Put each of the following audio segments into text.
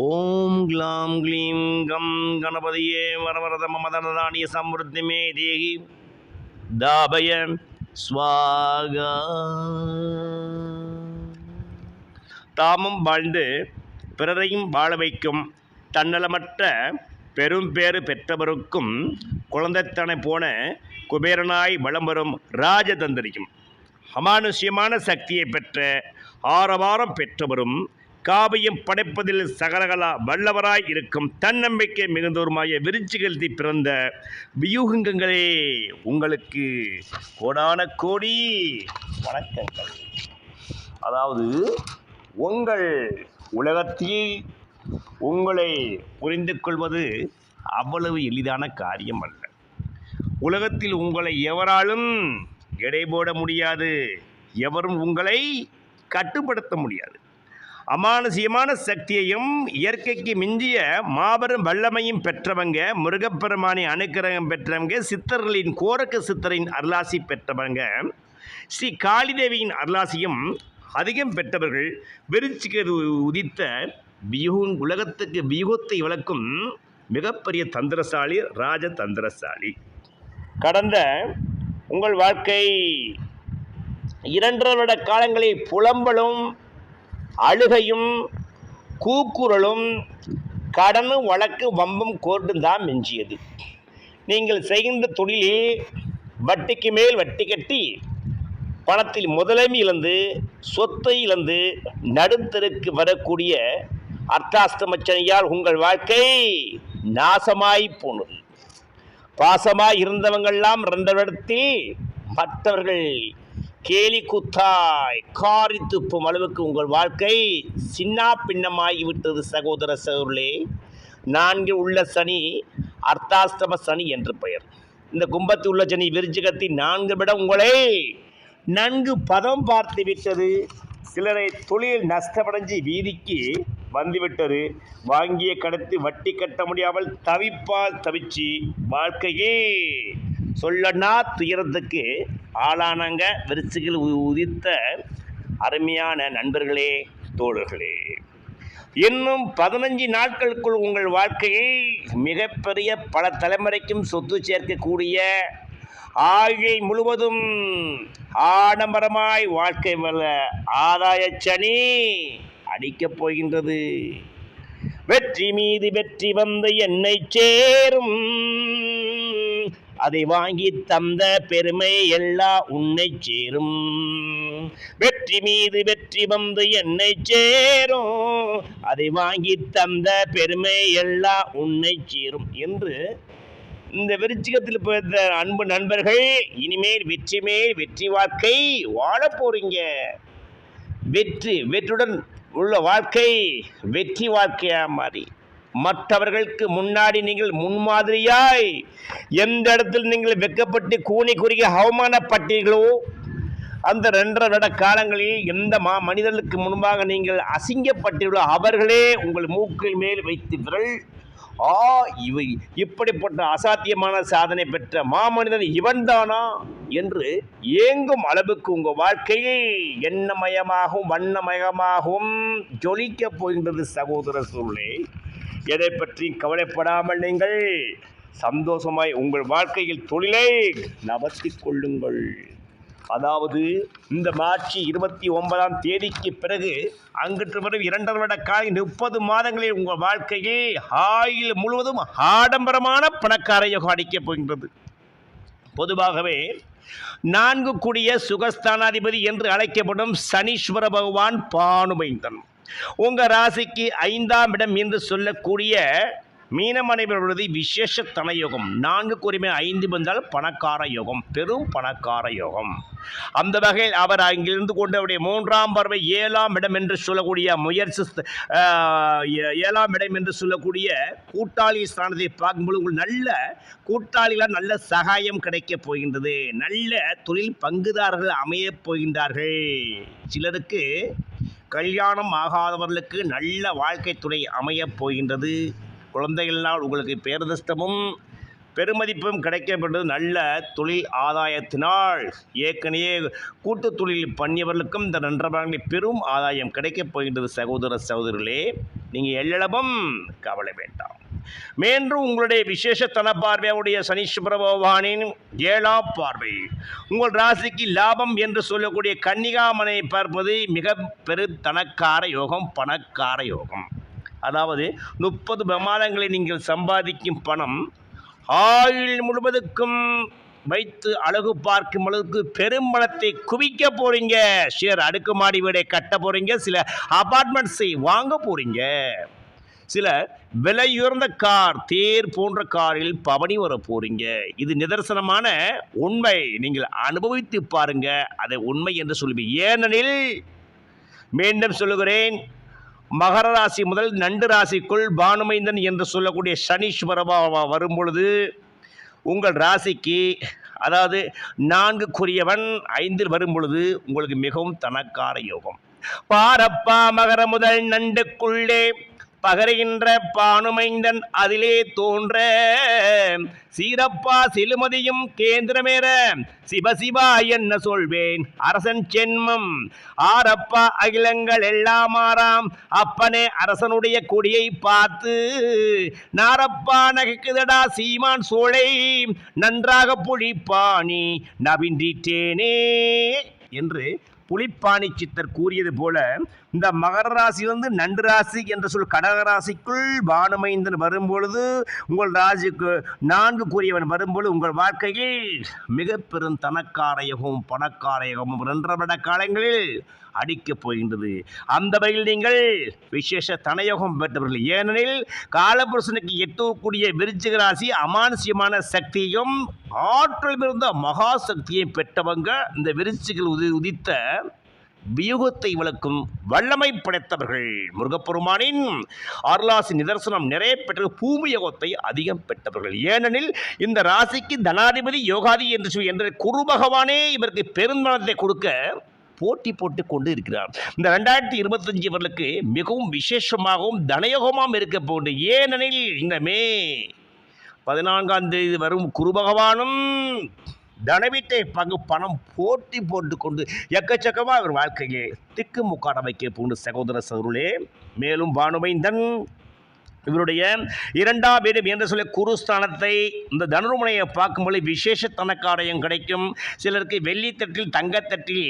ஓம் க்ளாம் க்ளீம் கம் கணபதியே வரவரத மமதனதானிய சம்ருத்திமே தேகி தாபய ஸ்வாகா. தாமும் வாழ்ந்து பிறரையும் வாழ வைக்கும் தன்னலமற்ற பெரும் பேறு பெற்றவருக்கும் குழந்தைத்தனை போன குபேரனாய் வளம் வரும் ராஜதந்திரியும். அமானுஷ்யமான சக்தியை பெற்ற ஆரவாரம் பெற்றவரும் காவியம் படைப்பதில் சகலகலா வல்லவராய் இருக்கும் தன்னம்பிக்கை மிகுந்தோருமாய விருச்சிகழ்த்தி பிறந்த வியூகங்களே உங்களுக்கு கோடான கோடி வணக்கங்கள். அதாவது உங்கள் உலகத்தில் உங்களை புரிந்து கொள்வது அவ்வளவு எளிதான காரியம் அல்ல உலகத்தில் உங்களை எவராலும் எடை போட முடியாது. எவரும் உங்களை கட்டுப்படுத்த முடியாது. அமானுசியமான சக்தியையும் இயற்கைக்கு மிஞ்சிய மாபெரும் வல்லமையும் பெற்றவங்க முருகப்பெருமானி அனுக்கிரகம் பெற்றவங்க சித்தர்களின் கோரக்க சித்தரின் அருளாசி பெற்றவங்க. ஸ்ரீ காளிதேவியின் அருளாசியும் அதிகம் பெற்றவர்கள். விருச்சிக்கு உதித்த வியூன் உலகத்துக்கு வியூகத்தை விளக்கும் மிகப்பெரிய தந்திரசாலி ராஜ தந்திரசாலி கடந்த உங்கள் வாழ்க்கை இரண்டரை வருட காலங்களில் புலம்பலும் அழுகையும் கூக்குரலும் கடனும் வழக்கு வம்பும் கோர்ட்டும் தான் மிஞ்சியது. நீங்கள் செய்கின்ற தொழிலில் வட்டிக்கு மேல் வட்டி கட்டி பணத்தில் முதலைமை இழந்து சொத்தை இழந்து நடுத்தருக்கு வரக்கூடிய அர்த்தாஷ்டமச்சனையால் உங்கள் வாழ்க்கை நாசமாய் போனது. பாசமாய் இருந்தவங்கெல்லாம் ரெண்டவரிடத்தில் மற்றவர்கள் கேலி குத்தாய் காரி துப்பும் அளவுக்கு உங்கள் வாழ்க்கை சின்னா பின்னமாகி விட்டது சகோதர சகோதரே நான்கு உள்ள சனி அர்த்தாஷ்டம சனி என்று பெயர். இந்த கும்பத்தில் உள்ள சனி விருச்சிகத்தின் நான்கு விட உங்களை நன்கு பதம் பார்த்து விட்டது. சிலரை தொழில் நஷ்டமடைஞ்சு வீதிக்கு வந்துவிட்டது. வாங்கிய கடத்து வட்டி கட்ட முடியாமல் தவிப்பால் தவிச்சு வாழ்க்கையே. சொல்லனா துயரத்துக்கு ஆளானங்க விருச்சிகள் உ- உதித்த அருமையான நண்பர்களே தோழர்களே. இன்னும் பதினஞ்சு நாட்களுக்குள் உங்கள் வாழ்க்கையை மிகப்பெரிய பல தலைமுறைக்கும் சொத்து சேர்க்கக்கூடிய ஆகை முழுவதும் ஆடம்பரமாய் வாழ்க்கை வல்ல ஆதாய சனி அடிக்கப் போகின்றது. வெற்றி மீது வெற்றி வந்து என்னை சேரும். அதை வாங்கி தந்த பெருமை எல்லாம் உன்னை சேரும். வெற்றி மீது வெற்றி வந்து என்னை சேரும். அதை வாங்கி தந்த பெருமை எல்லாம் உன்னை சேரும் என்று இந்த விருச்சிகத்தில் பிறந்த அன்பு நண்பர்கள் இனிமேல் வெற்றி மேல் வெற்றி வாழ்க்கை வாழப் போறீங்க. வெற்றி வெற்றுடன் உள்ள வாழ்க்கை வெற்றி வாழ்க்கையா மாறி. மற்றவர்களுக்கு முன்னாடி நீங்கள் முன்மாதிரியாய் எந்த இடத்தில் நீங்கள் வெக்கப்பட்டு கூனி குறுகி அவமானப்பட்டீர்களோ அந்த ரெண்டரை வருட காலங்களில் எந்த மா மனிதர்களுக்கு முன்பாக நீங்கள் அசிங்கப்பட்டீர்களோ அவர்களே உங்கள் மூக்கில் மேல் வைத்து விரல். ஆ இவை இப்படிப்பட்ட அசாத்தியமான சாதனை பெற்ற மாமனிதன் இவன்தானா என்று ஏங்கும் அளவுக்கு உங்கள் வாழ்க்கையில் எண்ணமயமாகவும் வண்ணமயமாகவும் ஜொலிக்கப் போகின்றது சகோதர சூழ்நிலை. எதை பற்றி கவலைப்படாமல் நீங்கள் சந்தோஷமாய் உங்கள் வாழ்க்கையில் தொழிலை நவர்த்திக் கொள்ளுங்கள். அதாவது இந்த மார்ச் இருபத்தி ஒன்பதாம் தேதிக்கு பிறகு அங்கிட்டு வரும் இரண்டரை வருட காலை முப்பது மாதங்களில் உங்கள் வாழ்க்கையில் ஆயில் முழுவதும் ஆடம்பரமான பணக்கார யோகம் அடிக்கப் போகின்றது. பொதுவாகவே நான்கு கூடிய சுகஸ்தானாதிபதி என்று அழைக்கப்படும் சனீஸ்வர பகவான் பானுமைந்தன் உங்கள் ராசிக்கு ஐந்தாம் இடம் என்று சொல்லக்கூடிய மீனமனைவர்களது விசேஷ தனயோகம். நான்கு கூறியுமே ஐந்து வந்தால் பணக்கார யோகம் பெரும் பணக்கார யோகம். அந்த வகையில் அவர் அங்கிருந்து கொண்டு அவருடைய மூன்றாம் பறவை ஏழாம் இடம் என்று சொல்லக்கூடிய முயற்சி ஏழாம் இடம் என்று சொல்லக்கூடிய கூட்டாளி ஸ்தானத்தை பார்க்கும்போது உங்களுக்கு நல்ல கூட்டாளிகளால் நல்ல சகாயம் கிடைக்கப் போகின்றது. நல்ல தொழில் பங்குதாரர்கள் அமையப் போகின்றார்கள். சிலருக்கு கல்யாணம் ஆகாதவர்களுக்கு நல்ல வாழ்க்கை துணை அமையப் போகின்றது. குழந்தைகளினால் உங்களுக்கு பேரதிர்ஷ்டமும் பெருமதிப்பும் கிடைக்கப்பட்டது நல்ல தொழில் ஆதாயத்தினால் ஏற்கனவே கூட்டுத் தொழில் பண்ணியவர்களுக்கும் இந்த நண்பர்களில் பெரும் ஆதாயம் கிடைக்கப் போகின்றது. சகோதர சகோதரிகளே நீங்கள் எல்லளவும் கவலை வேண்டாம். மேன்றும் உங்களுடைய விசேஷ தன பார்வையுடைய சனீஸ்வர பகவானின் ஏழாம் பார்வை. உங்கள் ராசிக்கு லாபம் என்று சொல்லக்கூடிய கன்னிகாமனை பார்ப்பது மிக பெரு தனக்கார யோகம் பணக்கார யோகம். அதாவது முப்பது பிரமாதங்களை நீங்கள் சம்பாதிக்கும் பணம் ஆயுள் முழுவதுக்கும் வைத்து அழகு பார்க்கும் அளவுக்கு பெரும்பணத்தை குவிக்க போறீங்க. ஷேர் அடுக்குமாடி வீடை கட்ட போறீங்க. சில அபார்ட்மெண்ட்ஸை வாங்க போறீங்க. சில விலையுயர்ந்த கார் தேர் போன்ற காரில் பவனி வர போறீங்க. இது நிதர்சனமான உண்மை. நீங்கள் அனுபவித்து பாருங்க. அதை உண்மை என்று சொல்லுவீங்க ஏனெனில் மீண்டும் சொல்லுகிறேன் மகர ராசி முதல் நண்டு ராசிக்குள் பானுமைந்தன் என்று சொல்லக்கூடிய சனீஸ்வரபா வரும் பொழுது உங்கள் ராசிக்கு அதாவது நான்குக்குரியவன் ஐந்தில் வரும் பொழுது உங்களுக்கு மிகவும் தனக்கார யோகம். பாரப்பா மகர முதல் நண்டுக்குள்ளே பகருகின்ற பானுமைந்தன் அதிலே தோன்ற. சீரப்பா சிலுமதியும் கேந்திரமேற. சிவசிவா என்ன சொல்வேன்? அரசன் சென்மம். ஆரப்பா அகிலங்கள் எல்லாம் ஆறாம். அப்பனே அரசனுடைய கொடியை பார்த்து நாரப்பா நகைக்குதடா சீமான் சோலை. நன்றாக புழிப்பாணி நவின்றிட்டேனே என்று புலிப்பாணி சித்தர் கூறியது போல இந்த மகர வந்து நண்டு ராசி என்ற சொல் கடக ராசிக்குள் பானுமைந்தன் வரும்பொழுது உங்கள் ராசிக்கு நான்கு கூறியவன் வரும்பொழுது உங்கள் வாழ்க்கையில் மிக பெரும் தனக்காரையகமும் பணக்காரையகமும் இரண்டரை காலங்களில் அடிக்கப் போகின்றது. அந்த வகையில் நீங்கள் விசேஷ தனயோகம் பெற்றவர்கள். ஏனெனில் காலபுருஷனுக்கு எட்டக்கூடிய விருச்சிக ராசி அமானுஷ்யமான சக்தியும் ஆற்றல் மிகுந்த மகா சக்தியை பெற்றவங்க இந்த விருச்சிகள் உதி உதித்த வியூகத்தை விளக்கும் வல்லமை படைத்தவர்கள். முருகப்பெருமானின் அருளாசி நிதர்சனம் நிறைய பெற்ற பூமி யோகத்தை அதிகம் பெற்றவர்கள். ஏனெனில் இந்த ராசிக்கு தனாதிபதி யோகாதி என்று சொல்லி என்ற குரு பகவானே இவருக்கு பெருந்தனத்தை கொடுக்க போட்டி போட்டு கொண்டு இருக்கிறார். இந்த ரெண்டாயிரத்தி இருபத்தஞ்சு இவர்களுக்கு மிகவும் விசேஷமாகவும் தனயோகமாகவும் இருக்க போகுது. ஏனெனில் இந்த மே பதினான்காம் தேதி வரும் குரு பகவானும் தனவீட்டை பங்கு பணம் போட்டி போட்டு கொண்டு எக்கச்சக்கமாக அவர் வாழ்க்கையை திக்கு முக்காட வைக்க போன்ற சகோதர சகோதரே மேலும் பானுமைந்தன் இவருடைய இரண்டாம் வீடு என்று சொல்லி குருஸ்தானத்தை இந்த தனுர்முனையை பார்க்கும்போது விசேஷ தனக்காரயம் கிடைக்கும். சிலருக்கு வெள்ளித்தட்டில் தங்கத்தட்டில்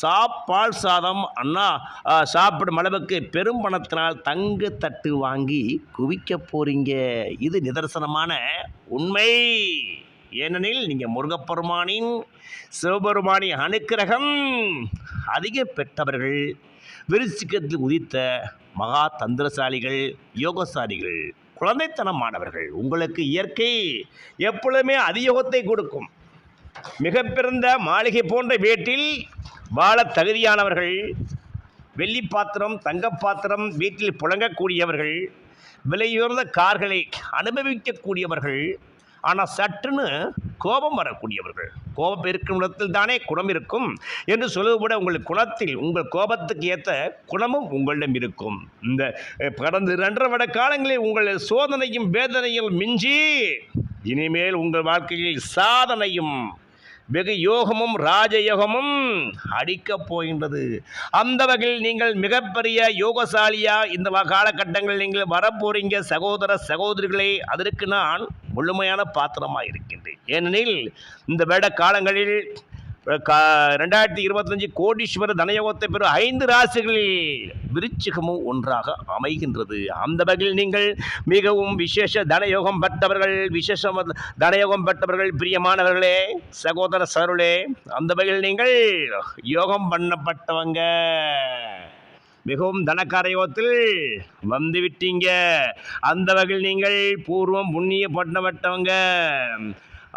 சாப்பால் சாதம் அண்ணா சாப்பிடும் அளவுக்கு பெரும் பணத்தினால் தங்கு தட்டு வாங்கி குவிக்க போறீங்க. இது நிதர்சனமான உண்மை. ஏனெனில் நீங்கள் முருகப்பெருமானின் சிவபெருமானின் அனுக்கிரகம் அதிக பெற்றவர்கள் விருச்சிக்கத்தில் உதித்த மகா தந்திரசாலிகள் யோகசாலிகள் குழந்தைத்தனமானவர்கள். உங்களுக்கு இயற்கை எப்பொழுதுமே அதியோகத்தை கொடுக்கும். மிக பிறந்த மாளிகை போன்ற வீட்டில் வாழ தகுதியானவர்கள் வெள்ளி பாத்திரம் தங்க பாத்திரம் வீட்டில் புழங்கக்கூடியவர்கள் விலையுயர்ந்த கார்களை அனுபவிக்கக்கூடியவர்கள் ஆனால் சற்றுன்னு கோபம் வரக்கூடியவர்கள். கோபம் இருக்கும் இடத்தில் தானே குணம் இருக்கும். என்று சொல்வது கூட உங்கள் குணத்தில் உங்கள் கோபத்துக்கு ஏற்ற குணமும் உங்களிடம் இருக்கும். இந்த கடந்த இரண்டரை வட காலங்களில் உங்கள் சோதனையும் வேதனையும் மிஞ்சி இனிமேல் உங்கள் வாழ்க்கையில் சாதனையும் வெகு யோகமும் ராஜயோகமும் அடிக்கப் போகின்றது. அந்த வகையில் நீங்கள் மிகப்பெரிய யோகசாலியாக இந்த வ- காலகட்டங்களில் நீங்கள் வரப்போறீங்க சகோதர சகோதரிகளே அதற்கு நான் முழுமையான பாத்திரமாக இருக்கின்றேன் ஏனெனில் இந்த வேட காலங்களில் ரெண்டாயிரத்தி இருபத்தஞ்சு கோடீஸ்வர தனயோகத்தை பெறும் ஐந்து ராசிகளில் விருச்சிகமும் ஒன்றாக அமைகின்றது. அந்த வகையில் நீங்கள் மிகவும் விசேஷ தனயோகம் பெற்றவர்கள் விசேஷ தனயோகம் பெற்றவர்கள் பிரியமானவர்களே சகோதர சருளே அந்த வகையில் நீங்கள் யோகம் பண்ணப்பட்டவங்க. மிகவும் தனக்காரயோகத்தில் வந்துவிட்டீங்க. அந்த வகையில் நீங்கள் பூர்வம் புண்ணிய பண்ணப்பட்டவங்க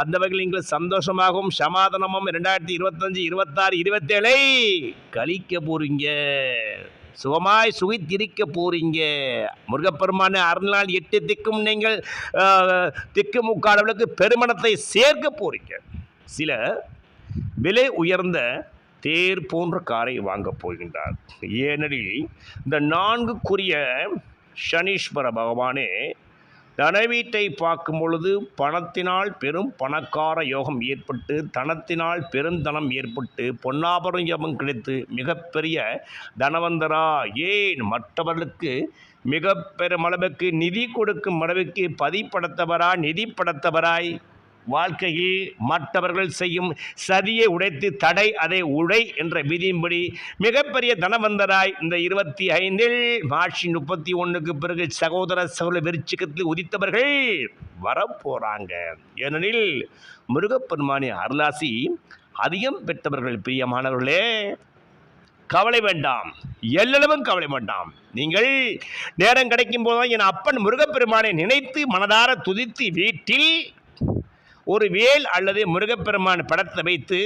அந்த வகையில் நீங்கள் சந்தோஷமாகவும் சமாதானமும் ரெண்டாயிரத்தி இருபத்தஞ்சு இருபத்தாறு இருபத்தேழை கழிக்க போறீங்க. சுகமாய் சுகித்திருக்க போறீங்க. முருகப்பெருமான அருள்நாள் எட்டு திக்கும் நீங்கள் திக்கு முக்காடவளுக்கு பெருமணத்தை சேர்க்க போறீங்க. சில விலை உயர்ந்த தேர் போன்ற காரை வாங்க போகின்றார். ஏனெனில் இந்த நான்குக்குரிய சனீஸ்வர பகவானே தனவீட்டை பார்க்கும் பொழுது பணத்தினால் பெரும் பணக்கார யோகம் ஏற்பட்டு தனத்தினால் பெருந்தனம் ஏற்பட்டு பொன்னாபரம் யோகம் கிடைத்து மிகப்பெரிய தனவந்தரா. ஏன்? மற்றவர்களுக்கு மிக பெருமளவுக்கு நிதி கொடுக்கும் அளவுக்கு பதிப்படத்தவரா நிதி படைத்தவராய். வாழ்க்கையில் மற்றவர்கள் செய்யும் சதியை உடைத்து தடை அதை உடை என்ற விதியின்படி மிகப்பெரிய தனவந்தராய் இந்த இருபத்தி ஐந்தில் மார்ச் முப்பத்தி ஒன்றுக்கு பிறகு சகோதர சகோதர வெறிச்சிக்கத்தில் உதித்தவர்கள் வரப்போகிறாங்க ஏனெனில் முருகப்பெருமானி அருளாசி அதிகம் பெற்றவர்கள் பிரியமானவர்களே கவலை வேண்டாம். எல்லளவும் கவலை வேண்டாம். நீங்கள் நேரம் கிடைக்கும் போதுதான் என் அப்பன் முருகப்பெருமானை நினைத்து மனதார துதித்து வீட்டில் ஒரு வேல் அல்லது முருகப்பெருமான் படத்தை வைத்து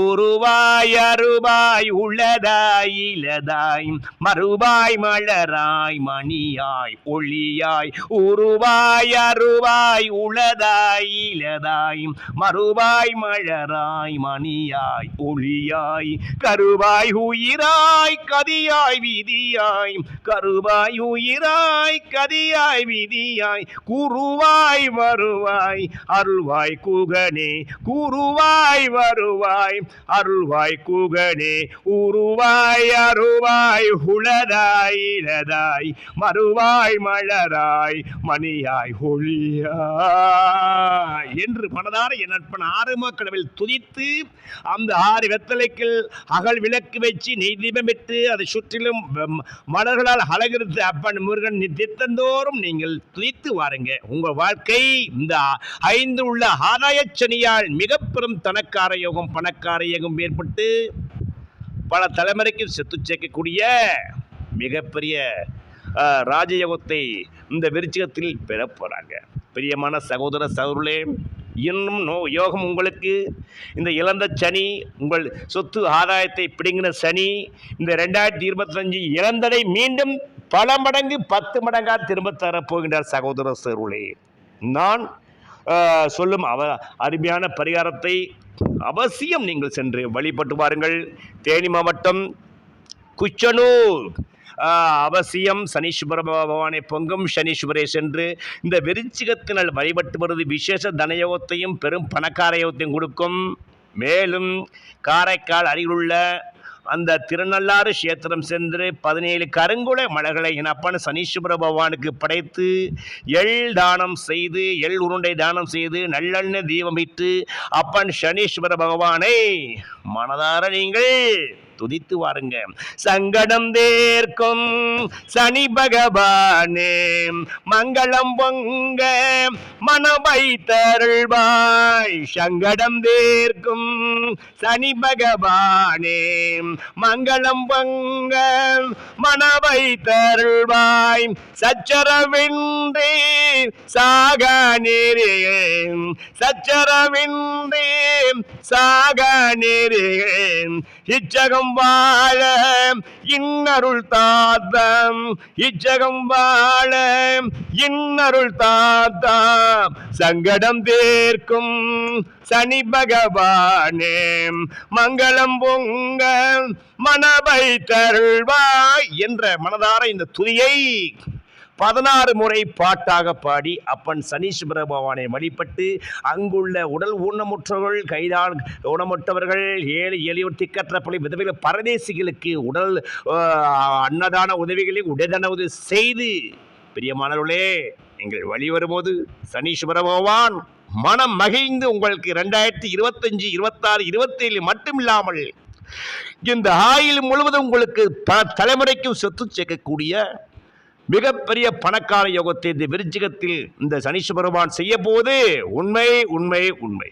உருவாய் அருவாய் உள்ளதாய் இலதாய் மறுவாய் மலராய் மணியாய் ஒளியாய் உருவாய் அருவாய் உளதாய் இலதாய் மறுவாய் மலராய் மணியாய் ஒளியாய் கருவாய் உயிராய் கதியாய் விதியாய் கருவாய் உயிராய் கதியாய் விதியாய் குருவாய் வருவாய் அருள்வாய் குகனே குருவாய் வருவாய் அருள்வாய் குகனே உருவாய் அருவாய் உளதாய் இலதாய் மறுவாய் மலராய் மணியாய் ஒளியாய் என்று மனதார என் நட்பன் ஆறு கடவில் துதித்து அந்த ஆறு வெத்தலைக்கில் அகல் விளக்கு வச்சு நெய் தீபமிட்டு அதை சுற்றிலும் மலர்களால் அழகிருத்து அப்பன் முருகன் தித்தந்தோறும் நீங்கள் துதித்து வாருங்க. உங்கள் வாழ்க்கை இந்த ஐந்து உள்ள ஆதாயச்சனியால் மிக பெரும் தனக்கார யோகம் பணக்கார யோகம் ஏற்பட்டு பல தலைமுறைக்கு செத்து சேர்க்கக்கூடிய மிகப்பெரிய ராஜயோகத்தை இந்த விருச்சிகத்தில் பெற போகிறாங்க பிரியமான சகோதர சகோதரே இன்னும் நோ யோகம் உங்களுக்கு. இந்த இழந்த சனி உங்கள் சொத்து ஆதாயத்தை பிடுங்கின சனி இந்த ரெண்டாயிரத்தி இருபத்தஞ்சு இழந்ததை மீண்டும் பல மடங்கு பத்து மடங்காக திரும்ப தரப்போகின்றார் சகோதர சருளே நான் சொல்லும் அவ அருமையான பரிகாரத்தை அவசியம் நீங்கள் சென்று வழிபட்டு வாருங்கள். தேனி மாவட்டம் குச்சனூர். அவசியம் சனீஸ்வர பகவானை பொங்கும் சனீஸ்வரே சென்று இந்த விருச்சிகத்தினால் வழிபட்டு வருவது விசேஷ தனயோகத்தையும் பெரும் பணக்கார யோகத்தையும் கொடுக்கும். மேலும் காரைக்கால் அருகிலுள்ள அந்த திருநள்ளாறு கஷேத்திரம் சென்று பதினேழு கருங்குல மலர்களை என் அப்பன் சனீஸ்வர பகவானுக்கு படைத்து எள் தானம் செய்து எள் உருண்டை தானம் செய்து நல்லெண்ணெய் தீபமிட்டு அப்பன் சனீஸ்வர பகவானை மனதார நீங்கள் துதித்து வாருங்க. சங்கடம் தேர்க்கும் சனி பகவானே மங்களம் பொங்க மனவை தருள்வாய் சங்கடம் தேர்க்கும் சனி பகவானே மங்களம் பொங்க மனவை தருள்வாய் சச்சரவின்றி சாக நேரே சச்சரவின்றி சாக நேரே இச்சகம் வாழ இன்னருள் தாத்தம். இச்சகம் வாழ இன்னருள் தாத்தாம். சங்கடம் தேர்க்கும் சனி பகவானே மங்களம் பொங்க மனபை தருள்வாய் என்ற மனதார இந்த துதியை பதினாறு முறை பாட்டாக பாடி அப்பன் சனீஸ்வர பகவானை வழிபட்டு அங்குள்ள உடல் ஊனமுற்றவர்கள் கைதான் ஊனமுற்றவர்கள் ஏழை எளியோர் திக்கற்றப்பள்ளி விதவைகள் பரதேசிகளுக்கு உடல் அன்னதான உதவிகளை உடனே உதவி செய்து பிரியமானவர்களே நீங்கள் வழி வரும்போது சனீஸ்வர பகவான் மனம் மகிழ்ந்து உங்களுக்கு ரெண்டாயிரத்தி இருபத்தஞ்சு இருபத்தாறு இருபத்தேழு மட்டும் இல்லாமல் இந்த ஆயில் முழுவதும் உங்களுக்கு பல தலைமுறைக்கும் சொத்து சேர்க்கக்கூடிய மிகப்பெரிய பணக்கார யோகத்தை இந்த விருச்சிகத்தில் இந்த சனீஸ்வர செய்ய போது உண்மை உண்மை உண்மை.